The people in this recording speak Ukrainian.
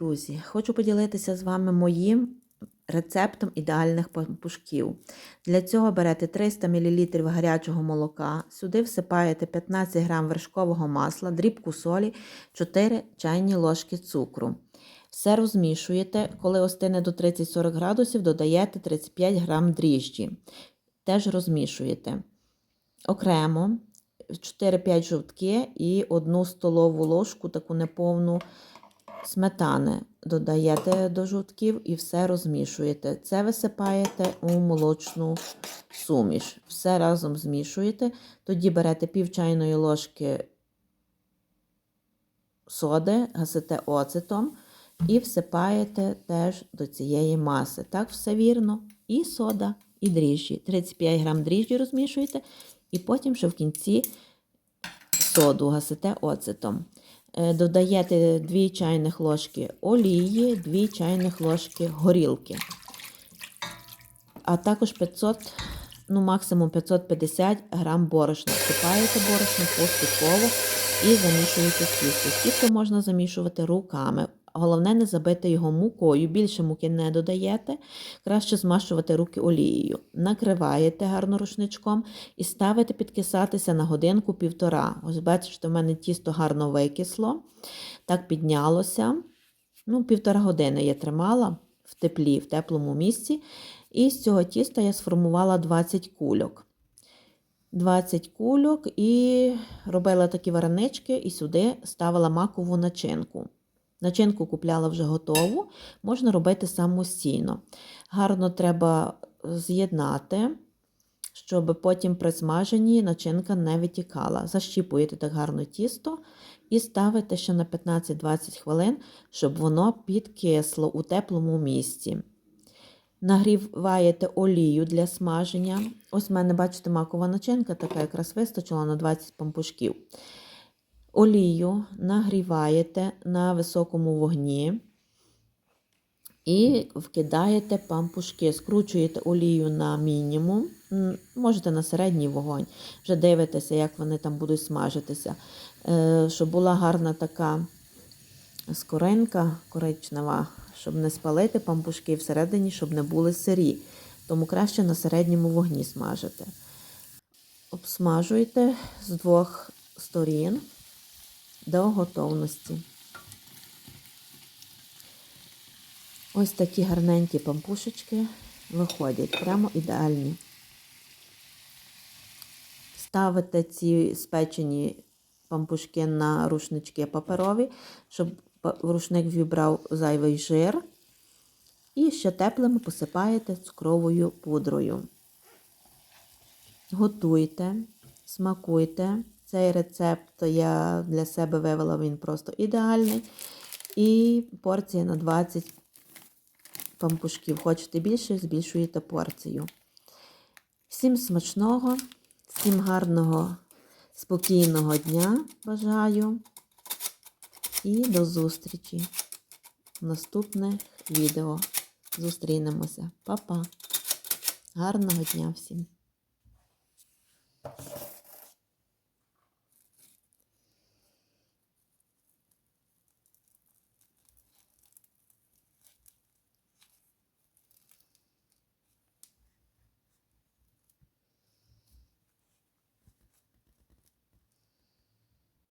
Друзі, хочу поділитися з вами моїм рецептом ідеальних пампушків. Для цього берете 300 мл гарячого молока, сюди всипаєте 15 г вершкового масла, дрібку солі, 4 чайні ложки цукру. Все розмішуєте, коли остине до 30-40 градусів, додаєте 35 г дріжджі. Теж розмішуєте. Окремо 4-5 жовтки і 1 столову ложку, таку неповну сметани додаєте до жовтків і все розмішуєте. Це висипаєте у молочну суміш. Все разом змішуєте. Тоді берете пів чайної ложки соди, гасите оцетом і всипаєте теж до цієї маси. Так, все вірно. І сода, і дріжджі. 35 грам дріжджі розмішуєте, і потім ще в кінці соду гасите оцетом. Е, додаєте 2 чайних ложки олії, 2 чайних ложки горілки. А також 500, ну максимум 550 грам борошна. Всипаєте борошно поступово і замішуєте тісто. Тісто можна замішувати руками. Головне, не забити його мукою, більше муки не додаєте, краще змащувати руки олією. Накриваєте гарно рушничком і ставите підкисатися на годинку-півтора. Ось бачите, в мене тісто гарно викисло, так піднялося. Ну, Півтора години я тримала в теплі, в теплому місці. І з цього тіста я сформувала 20 кульок. 20 кульок і робила такі варенички, і сюди ставила макову начинку. Начинку купляла вже готову, можна робити самостійно. Гарно треба з'єднати, щоб потім при смаженні начинка не витікала. Защіпуєте так гарно тісто і ставите ще на 15-20 хвилин, щоб воно підкисло у теплому місці. Нагріваєте олію для смаження. Ось в мене, бачите, макова начинка, така якраз вистачила на 20 пампушків. Олію нагріваєте на високому вогні і вкидаєте пампушки, скручуєте олію на мінімум, можете на середній вогонь, вже дивитеся, як вони там будуть смажитися. Е, щоб була гарна така скоринка коричнева, щоб не спалити пампушки всередині, щоб не були сирі. Тому краще на середньому вогні смажити. Обсмажуйте з двох сторін до готовності. Ось такі гарненькі пампушечки виходять, прямо ідеальні. Ставите ці спечені пампушки на рушнички паперові, щоб рушник вібрав зайвий жир. І ще теплими посипаєте цукровою пудрою. Готуйте, смакуйте. Цей рецепт я для себе вивела, він просто ідеальний. І порція на 20 пампушків. Хочете більше, збільшуєте порцію. Всім смачного, всім гарного, спокійного дня бажаю. І до зустрічі в наступних відео. Зустрінемося. Па-па! Гарного дня всім!